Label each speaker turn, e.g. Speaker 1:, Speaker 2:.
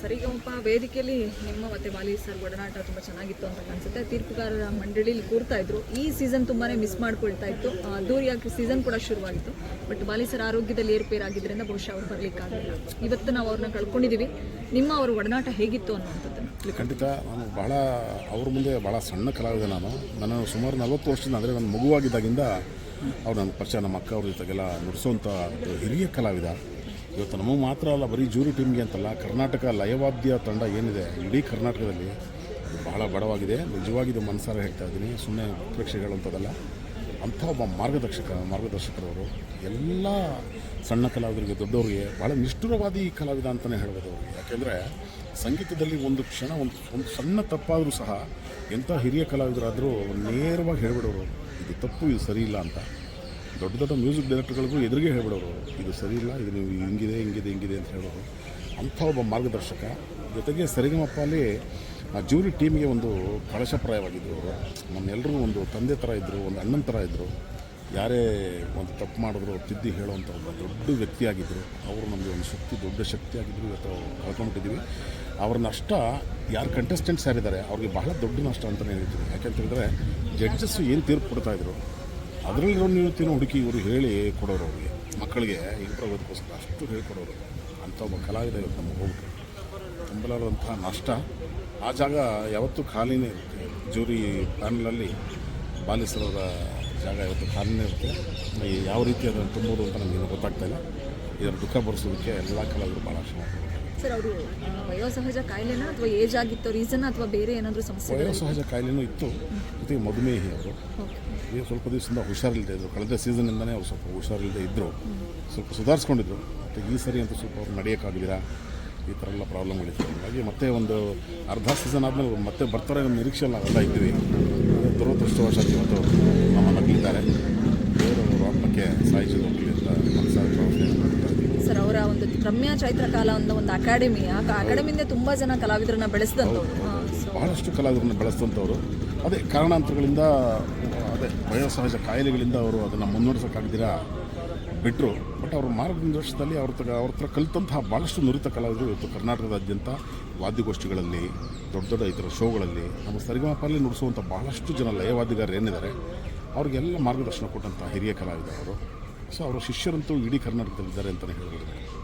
Speaker 1: ಸರಿಗಮಪ ವೇದಿಕೆಯಲ್ಲಿ ನಿಮ್ಮ ಮತ್ತೆ ಬಾಲಿ ಸರ್ ಒಡನಾಟ ತುಂಬಾ ಚೆನ್ನಾಗಿತ್ತು ಅಂತ ಅನ್ಸುತ್ತೆ. ತೀರ್ಪುಗಾರರ ಮಂಡಳಿಲಿ ಕೂರ್ತಾ ಇದ್ರು. ಈ ಸೀಸನ್ ತುಂಬಾನೇ ಮಿಸ್ ಮಾಡ್ಕೊಳ್ತಾ ಇತ್ತು. ದೂರಿಯಾಗಿ ಸೀಸನ್ ಕೂಡ ಶುರುವಾಗಿತ್ತು. ಬಟ್ ಬಾಲಿ ಸರ್ ಆರೋಗ್ಯದಲ್ಲಿ ಏರುಪೇರಾಗಿದ್ದರಿಂದ ಬಹುಶಃ ಅವ್ರು ಬರ್ಲಿಕ್ಕಾಗಲಿಲ್ಲ ಇವತ್ತು ನಾವು ಅವ್ರನ್ನ ಕಳ್ಕೊಂಡಿದ್ದೀವಿ ನಿಮ್ಮ ಅವ್ರ ಒಡನಾಟ ಹೇಗಿತ್ತು ಅನ್ನುವಂಥದ್ದನ್ನು.
Speaker 2: ಇಲ್ಲಿ ಖಂಡಿತ ನಾನು ಬಹಳ, ಅವ್ರ ಮುಂದೆ ಭಾಳ ಸಣ್ಣ ಕಲಾವಿದ ನಾನು. ನಾನು ಸುಮಾರು ನಲವತ್ತು ವರ್ಷದ ಅಂದರೆ ನನ್ನ ಮಗುವಾಗಿದ್ದಾಗಿಂದ ಅವ್ರು ನನ್ನ ಪರಿಚಯ, ನಮ್ಮ ಅಕ್ಕ ಅವ್ರ ಜೊತೆಗೆಲ್ಲ ನುಡಿಸೋಂಥ ಹಿರಿಯ ಕಲಾವಿದ. ಇವತ್ತು ನಮಗೆ ಮಾತ್ರ ಅಲ್ಲ, ಬರೀ ಜೂರಿ ಟೀಮ್ಗೆ ಅಂತಲ್ಲ, ಕರ್ನಾಟಕ ಲಯವಾದ್ಯ ತಂಡ ಏನಿದೆ, ಇಡೀ ಕರ್ನಾಟಕದಲ್ಲಿ ಬಹಳ ಬಡವಾಗಿದೆ. ನಿಜವಾಗಿದು ಮನಸಾರ ಹೇಳ್ತಾ ಇದ್ದೀನಿ. ಸುಮ್ಮನೆ ಪ್ರೇಕ್ಷೆ ಹೇಳುವಂಥದ್ದಲ್ಲ ಅಂಥ ಒಬ್ಬ ಮಾರ್ಗದರ್ಶಕ, ಮಾರ್ಗದರ್ಶಕರವರು, ಎಲ್ಲ ಸಣ್ಣ ಕಲಾವಿದರಿಗೆ, ದೊಡ್ಡವರಿಗೆ ಭಾಳ ನಿಷ್ಠುರವಾದಿ ಕಲಾವಿದ ಅಂತಲೇ ಹೇಳ್ಬೋದು ಯಾಕೆಂದರೆ ಸಂಗೀತದಲ್ಲಿ ಒಂದು ಕ್ಷಣ, ಒಂದು ಒಂದು ಸಣ್ಣ ತಪ್ಪಾದರೂ ಸಹ ಎಂಥ ಹಿರಿಯ ಕಲಾವಿದರಾದರೂ ನೇರವಾಗಿ ಹೇಳ್ಬಿಡೋರು, ಇದು ತಪ್ಪು, ಇದು ಸರಿ ಇಲ್ಲ ಅಂತ. ದೊಡ್ಡ ದೊಡ್ಡ ಮ್ಯೂಸಿಕ್ ಡೈರೆಕ್ಟರ್ಗಳಿಗೂ ಎದುರಿಗೆ ಹೇಳ್ಬಿಡೋರು, ಇದು ಸರಿ ಇಲ್ಲ, ಇದು ನೀವು ಹಿಂಗಿದೆ ಹಿಂಗಿದೆ ಹಿಂಗಿದೆ ಅಂತ ಹೇಳೋರು ಅಂಥ ಒಬ್ಬ ಮಾರ್ಗದರ್ಶಕ, ಜೊತೆಗೆ ಸರಿಗಮಪ್ಪಲ್ಲಿ ಆ ಜೂರಿ ಟೀಮ್ಗೆ ಒಂದು ಕಳಶಪ್ರಾಯವಾಗಿದ್ದರು ಅವರು. ನಮ್ಮೆಲ್ಲರೂ ಒಂದು ತಂದೆ ಥರ ಇದ್ದರು ಒಂದು ಅಣ್ಣನ ಥರ ಇದ್ದರು ಯಾರೇ ಒಂದು ತಪ್ಪು ಮಾಡಿದ್ರು ತಿದ್ದಿ ಹೇಳುವಂಥ ಒಬ್ಬ ದೊಡ್ಡ ವ್ಯಕ್ತಿಯಾಗಿದ್ದರು ಅವರು ನಮಗೆ ಒಂದು ಶಕ್ತಿ, ದೊಡ್ಡ ಶಕ್ತಿಯಾಗಿದ್ದರು ಇವತ್ತು ಕಳ್ಕೊಂಡ್ಬಿಟ್ಟಿದ್ದೀವಿ. ಅವ್ರ ನಷ್ಟ ಯಾರು ಕಂಟೆಸ್ಟೆಂಟ್ಸ್ ಯಾರಿದ್ದಾರೆ, ಅವ್ರಿಗೆ ಬಹಳ ದೊಡ್ಡ ನಷ್ಟ ಅಂತಲೇ ಹೇಳ್ತೀವಿ ಯಾಕೆಂತ ಹೇಳಿದ್ರೆ ಜಡ್ಜಸ್ಸು ಏನು ತೀರ್ಪು ಕೊಡ್ತಾಯಿದ್ರು ಅದರಲ್ಲಿರೋ ಇವತ್ತಿನ ಹುಡುಕಿ ಇವರು ಹೇಳಿ ಕೊಡೋರು ಅವ್ರಿಗೆ. ಮಕ್ಕಳಿಗೆ ಇಂಪ್ರೂವ್ಗೋಸ್ಕರ ಅಷ್ಟು ಹೇಳ್ಕೊಡೋರು ಅಂಥ ಒಬ್ಬ ಕಲಾವಿದ ಇವತ್ತು ನಮಗೆ ಹೋಗ್ಬೇಕು ತುಂಬಲಾರದಂಥ ನಷ್ಟ. ಆ ಜಾಗ ಯಾವತ್ತೂ ಖಾಲಿನೇ ಇರುತ್ತೆ. ಜೂರಿ ಪ್ಯಾನಲಲ್ಲಿ ಬಾಲಿಸರವರ ಜಾಗ ಇವತ್ತು ಖಾಲಿನೇ ಇರುತ್ತೆ. ಯಾವ ರೀತಿ ಅದನ್ನು ತುಂಬೋದು ಅಂತ ನಮಗೇನು ಗೊತ್ತಾಗ್ತಾ ಇಲ್ಲ. ಇದರ ದುಃಖ ಭರಿಸೋದಕ್ಕೆ ಎಲ್ಲ ಕಲಾವಿದರು ಭಾಳ ಶ್ರಮ.
Speaker 1: ಸರ್ ಅವರು ವಯೋಸಹಜ ಕಾಯಿಲೆನ ಅಥವಾ ಏಜ್ ಆಗಿತ್ತು ರೀಸನ್ ಅಥವಾ ಬೇರೆ ಏನಾದರೂ ಸಮಸ್ಯೆ
Speaker 2: ವಯೋಸಹಜ ಕಾಯಿಲೆನೂ ಇತ್ತು. ಜೊತೆಗೆ ಮಧುಮೇಹಿ ಅವರು. ಈಗ ಸ್ವಲ್ಪ ದಿವಸದಿಂದ ಹುಷಾರಿಲ್ಲದೆ ಇದ್ದರು ಕಳೆದ ಸೀಸನಿಂದನೇ ಅವ್ರು ಸ್ವಲ್ಪ ಹುಷಾರಿಲ್ಲದೆ ಇದ್ದರು ಸ್ವಲ್ಪ ಸುಧಾರಿಸ್ಕೊಂಡಿದ್ರು. ಮತ್ತು ಈ ಸರಿ ಅಂತೂ ಸ್ವಲ್ಪ ಅವ್ರು ನಡೆಯೋಕ್ಕಾಗಿದ್ದೀರಾ ಈ ಥರ ಎಲ್ಲ ಪ್ರಾಬ್ಲಮ್ಗಳಿತ್ತು ಹಾಗಾಗಿ ಮತ್ತೆ ಒಂದು ಅರ್ಧ ಸೀಸನ್ ಆದಮೇಲೆ ಮತ್ತೆ ಬರ್ತಾರೆ ನಿರೀಕ್ಷೆ ಎಲ್ಲ ಅಲ್ಲ ಇದ್ದೀವಿ ದುರದೃಷ್ಟವಶಾತ್ ಇವತ್ತು ನಮ್ಮ ಆತ್ಮಕ್ಕೆ ಹೋಗಲಿ ಅಂತ ಮನಸ್ಸಾಗಿ ಪ್ರಾರ್ಥನೆ
Speaker 1: ಸರ್ ಅವರ ಒಂದು ರಮ್ಯಾ ಚೈತ್ರ ಕಾಲ ಅನ್ನೋ ಒಂದು ಅಕಾಡೆಮಿ ಆ ಅಕಾಡೆಮಿಯಿಂದ ತುಂಬ ಜನ ಕಲಾವಿದರನ್ನ ಬೆಳೆಸಿದಂಥವ್ರು.
Speaker 2: ಬಹಳಷ್ಟು ಕಲಾವಿದರನ್ನ ಬೆಳೆಸಿದಂಥವ್ರು. ಅದೇ ಕಾರಣಾಂತರಗಳಿಂದ ಅದೇ ವಯೋಸಹಜ ಕಾಯಿಲೆಗಳಿಂದ ಅವರು ಅದನ್ನು ಮುನ್ನಡೆಸೋಕ್ಕಾಗದಿರ ಬಿಟ್ಟರು ಬಟ್ ಅವ್ರ ಮಾರ್ಗದರ್ಶನದಲ್ಲಿ ಅವ್ರ ತಗ ಅವ್ರ ಹತ್ರ ಕಲಿತಂತಹ ಭಾಳಷ್ಟು ನುರಿತ ಕಲಾವಿದರು ಇವತ್ತು ಕರ್ನಾಟಕದಾದ್ಯಂತ ವಾದ್ಯಗೋಷ್ಠಿಗಳಲ್ಲಿ ದೊಡ್ಡ ದೊಡ್ಡ ಇತರ ಶೋಗಳಲ್ಲಿ ನಮ್ಮ ಸರಿಗಮಪಲ್ಲಿ ನುಡಿಸುವಂಥ ಭಾಳಷ್ಟು ಜನ ಲಯವಾದಿಗಾರರು ಏನಿದ್ದಾರೆ ಅವ್ರಿಗೆಲ್ಲ ಮಾರ್ಗದರ್ಶನ ಕೊಟ್ಟಂಥ ಹಿರಿಯ ಕಲಾವಿದರವರು. ಸೊ ಅವರ ಶಿಷ್ಯರಂತೂ ಇಡೀ ಕರ್ನಾಟಕದಲ್ಲಿದ್ದಾರೆ ಅಂತಲೇ ಹೇಳ್ಬೋದು.